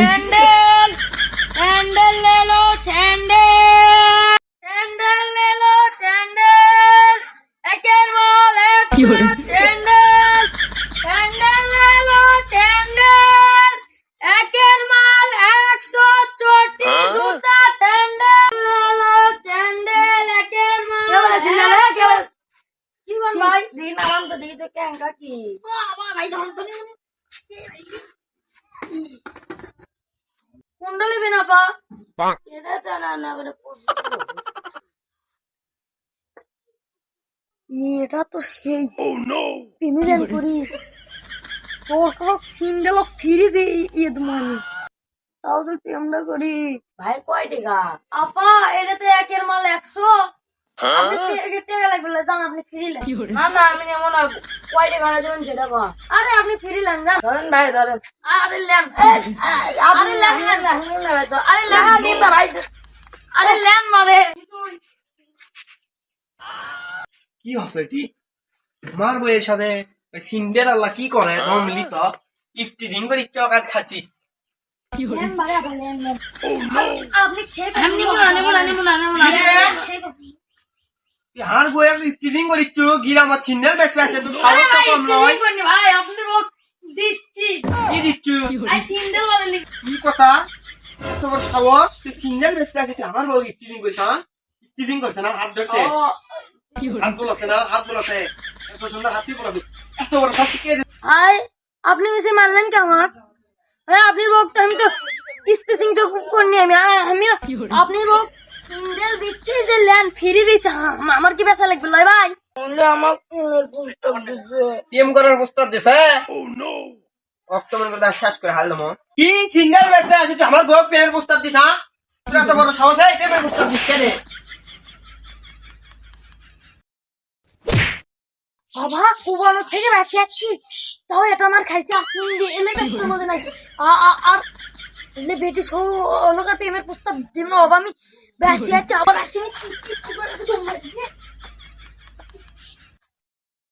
Sandal sandal লেলো sandal sandal লেলো sandal একের মাল এক স্যান্ডেল স্যান্ডেল লেলো স্যান্ডেল একের মাল একশো চটি জুতা স্যান্ডেল লেলো ভাই? দিন ধরে কোনটা না বা এটা তো না না করে। এটা তো সেই পেমেন্ট করি। তোর সিঙ্গেল ফ্রি দে ঈদ মানি। তাও তো পেমেন্ট করি। ভাই কয় টাকা? আপা এটাতে একের মাল একশো। মারে কি হচ্ছে এটি? আমার বইয়ের সাথে সিন্ডের আল্লাহ কি করে? মিলিত ইফটি দিন করে ইচ্ছা কাজ খাচ্ছি। আপনি হার বই আমি ইফটি দিন করে গিরা আমার সিন্ডেল বেশ বেশ তুই সাহস তো কম নয় ভাই আপনি রোগ দিচ্ছি। কি দিচ্ছু? আই সিঙ্গেল বলে কি কথা? তোমার সাহস তুই সিন্ডেল বেশ বেশ তুই আমার বউ ইফটি দিন করিস হ্যাঁ ইফটি দিন করছে না? হাত ধরছে ও, হাত বলাছে না? হাত বলাছে এত সুন্দর হাত কি বলাছে এত বড় সব কে হাই আপনি বেশি মারলেন কি আমার হ্যাঁ আপনি রোগ তো আমি তো স্পেসিং তো করিনি আমি আ- আমি আপনি রোগ সিঙ্গেল দিচ্ছি যে ল্যান্ড ফ্রি দিচ্ছে। হ্যাঁ, আমার কি বেচা লাগবে? লয় ভাই। বললে আমার ফোনের প্রস্তাব দিছে। টিএম করার প্রস্তাব দিছে? অক্টোবর করে তার শেষ করে হাল দমো। কি সিঙ্গেল বেচতে আছে তুই আমার বউ প্রেমের প্রস্তাব দিস হ্যাঁ তোর এত বড় সাহস হয়? প্রেমের প্রস্তাব দিস কে রে? বাবা কুবানোর থেকে যাচ্ছি তাও এটা আমার খাইতে আসেনি। এলে ব্যস্তের মধ্যে নাই। আ- আর বেটি সৌ লোকের প্রেমের প্রস্তাব দিন বাবা আমি বেশি যাচ্ছি আবার আসিনি